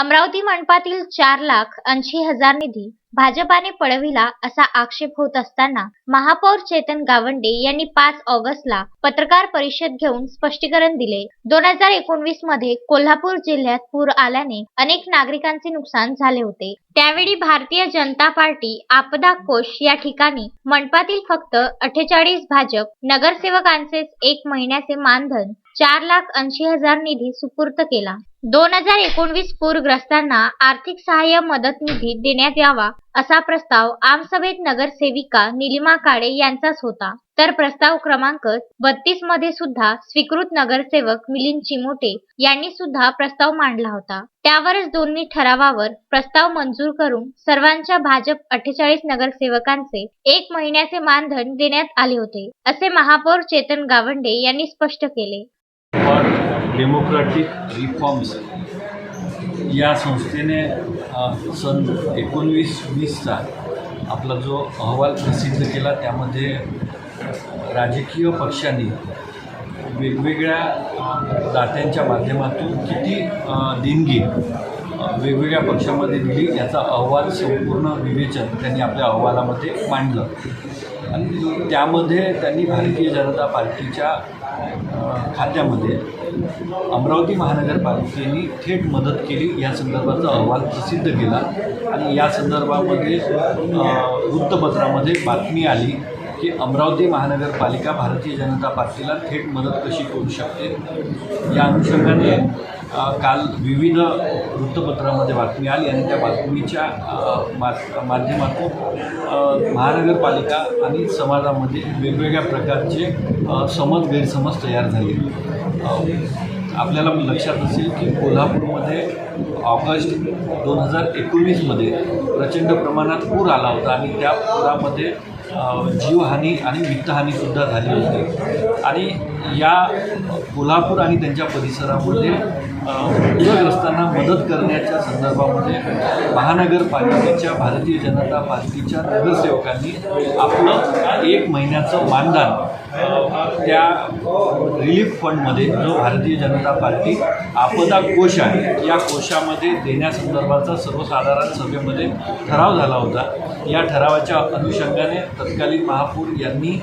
अमरावती मनपातील चार लाख ऐंशी हजार निधी भाजपाने पळविला असा आक्षेप होत असताना महापौर चेतन गावंडे यांनी पाच ऑगस्टला पत्रकार परिषद घेऊन स्पष्टीकरण दिले. दोन हजार एकोणवीसमध्ये कोल्हापूर जिल्ह्यात पूर आल्याने अनेक नागरिकांचे नुकसान झाले होते. त्यावेळी भारतीय जनता पार्टी आपदा कोष या ठिकाणी मनपातील फक्त अठ्ठेचाळीस भाजप नगरसेवकांचेच एक महिन्याचे मानधन चार लाख ऐंशी हजार निधी सुपूर्त केला. दोन हजार एकोणवीस पूरग्रस्तांना आर्थिक सहाय्य मदत निधी देण्यात यावा असा प्रस्ताव आमसभेत नगरसेविका निलिमा काळे यांचाच होता. तर प्रस्ताव क्रमांक बत्तीसमध्ये सुद्धा स्वीकृत नगरसेवक मिलिंद चिमोटे यांनी सुद्धा प्रस्ताव मांडला होता. त्यावरच दोन्ही ठरावावर प्रस्ताव मंजूर करून सर्वांच्या भाजप अठ्ठेचाळीस नगरसेवकांचे एक महिन्याचे मानधन देण्यात आले होते असे महापौर चेतन गावंडे यांनी स्पष्ट केले. फॉर डेमोक्रॅटिक रिफॉर्म्स या संस्थेने सन एकोणवीस वीसचा आपला जो अहवाल प्रसिद्ध केला त्यामध्ये राजकीय पक्षांनी वेगवेगळ्या दात्यांच्या माध्यमातून किती देणगी वेगवेगळ्या पक्षामध्ये दिली याचा अहवाल संपूर्ण विवेचन त्यांनी आपल्या अहवालामध्ये मांडलं. आणि त्यामध्ये त्यांनी भारतीय जनता पार्टीच्या खात्यामध्ये अमरावती महानगरपालिकेने थेट मदत केली. या संदर्भाचा अहवाल प्रसिद्ध केला आणि या संदर्भामध्ये वृत्तपत्रामध्ये बातमी आली की अमरावती महानगरपालिका भारतीय जनता पार्टीला थेट मदत कशी करू शकते? या अनुषंगाने काल विविध वृत्तपत्रामध्ये बातमी आली आणि त्या बातमीच्या मा माध्यमातून महानगरपालिका आणि समाजामध्ये वेगवेगळ्या प्रकारचे समज गैरसमज तयार झाले. आपल्याला लक्षात असेल की कोल्हापूरमध्ये ऑगस्ट दोन हजार एकोणीसमध्ये प्रचंड प्रमाणात पूर आला होता आणि त्या पुरामध्ये जीवहानी आणि वित्तहानीसुद्धा झाली होती. आणि या कोल्हापूर आणि त्यांच्या परिसरामध्ये पूरग्रस्तांना मदत करण्याच्या संदर्भामध्ये महानगरपालिकेच्या भारतीय जनता पार्टीच्या नगरसेवकांनी आपलं एक महिन्याचं मानधन त्या रिलीफ फंडमध्ये जो भारतीय जनता पार्टी आपदा कोश आहे या कोशामध्ये देण्यासंदर्भाचा सर्वसाधारण सभेमध्ये ठराव झाला होता. या ठरावाच्या अनुषंगाने तत्कालीन महापौर यांनी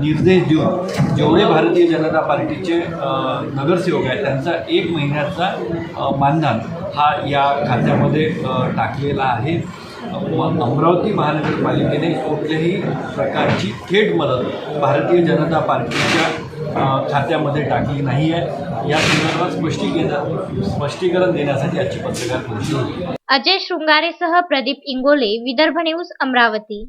निर्देश देऊन जेवढे भारतीय जनता पार्टीचे नगरसेवक आहेत त्यांचा एक महिन्याचा मानधन हा या खात्यामध्ये टाकलेला आहे. अमरावती महानगरपालिकेने कुठल्याही प्रकारची थेट मदत भारतीय जनता पार्टीच्या खात्यामध्ये टाकली नाही आहे. या संदर्भात स्पष्टीकरण स्पष्टीकरण देण्यासाठी आजची पत्रकार परिषद अजय शृंगारेसह प्रदीप इंगोले विदर्भ न्यूज अमरावती.